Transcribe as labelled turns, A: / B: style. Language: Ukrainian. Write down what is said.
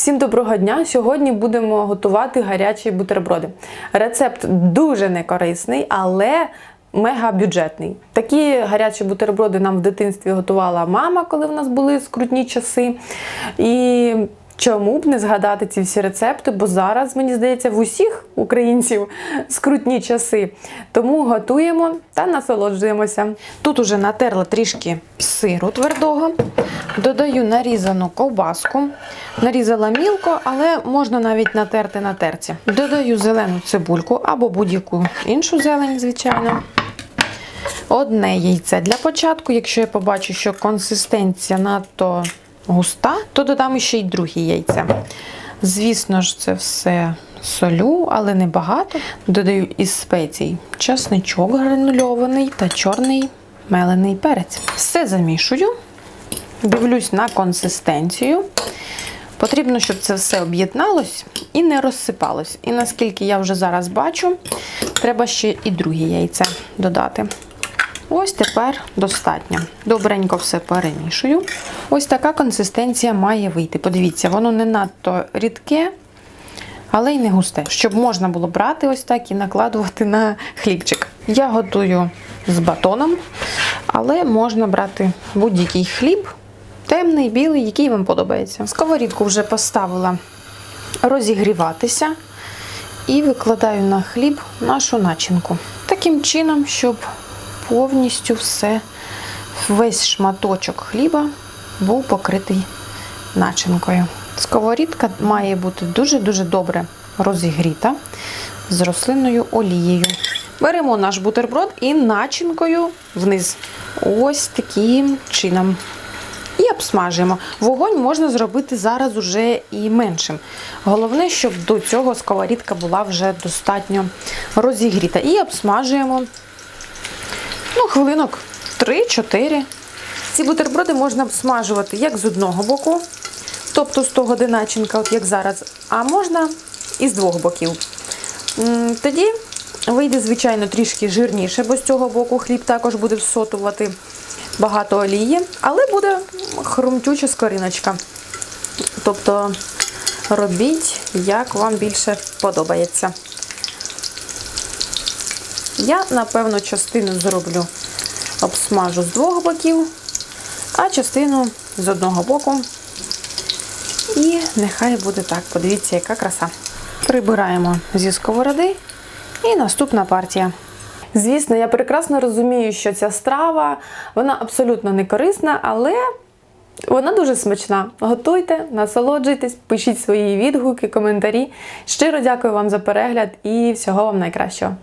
A: Всім доброго дня! Сьогодні будемо готувати гарячі бутерброди. Рецепт дуже некорисний, але мега бюджетний. Такі гарячі бутерброди нам в дитинстві готувала мама, коли в нас були скрутні часи. І чому б не згадати ці всі рецепти, бо зараз, мені здається, в усіх українців скрутні часи. Тому готуємо та насолоджуємося. Тут уже натерла трішки сиру твердого, додаю нарізану ковбаску. Нарізала мілко, але можна навіть натерти на терці. Додаю зелену цибульку або будь-яку іншу зелень, звичайно. Одне яйце для початку. Якщо я побачу, що консистенція надто густа, то додам ще й друге яйце. Звісно ж, це все солю, але не багато. Додаю із спецій часничок гранульований та чорний мелений перець. Все замішую, дивлюсь на консистенцію. Потрібно, щоб це все об'єдналось і не розсипалось. І наскільки я вже зараз бачу, треба ще і друге яйце додати. Ось тепер достатньо. Добренько все перемішую. Ось така консистенція має вийти. Подивіться, воно не надто рідке, але й не густе, щоб можна було брати ось так і накладувати на хлібчик. Я готую з батоном, але можна брати будь-який хліб, темний, білий, який вам подобається. Сковорідку вже поставила розігріватися і викладаю на хліб нашу начинку. Таким чином, щоб повністю все, весь шматочок хліба був покритий начинкою. Сковорідка має бути дуже-дуже добре розігріта з рослинною олією. Беремо наш бутерброд і начинкою вниз. Ось таким чином. І обсмажуємо. Вогонь можна зробити зараз уже і меншим. Головне, щоб до цього сковорідка була вже достатньо розігріта. І обсмажуємо ну, хвилинок 3-4. Ці бутерброди можна обсмажувати як з одного боку, тобто з того де начинка, от як зараз, а можна і з двох боків. Тоді вийде, звичайно, трішки жирніше, бо з цього боку хліб також буде всотувати багато олії, але буде хрумтюча скориночка. Тобто робіть, як вам більше подобається. Я, напевно, частину зроблю, обсмажу з двох боків, а частину з одного боку. І нехай буде так. Подивіться, яка краса. Прибираємо зі сковороди. І наступна партія. Звісно, я прекрасно розумію, що ця страва вона абсолютно не корисна, але вона дуже смачна. Готуйте, насолоджуйтесь, пишіть свої відгуки, коментарі. Щиро дякую вам за перегляд і всього вам найкращого.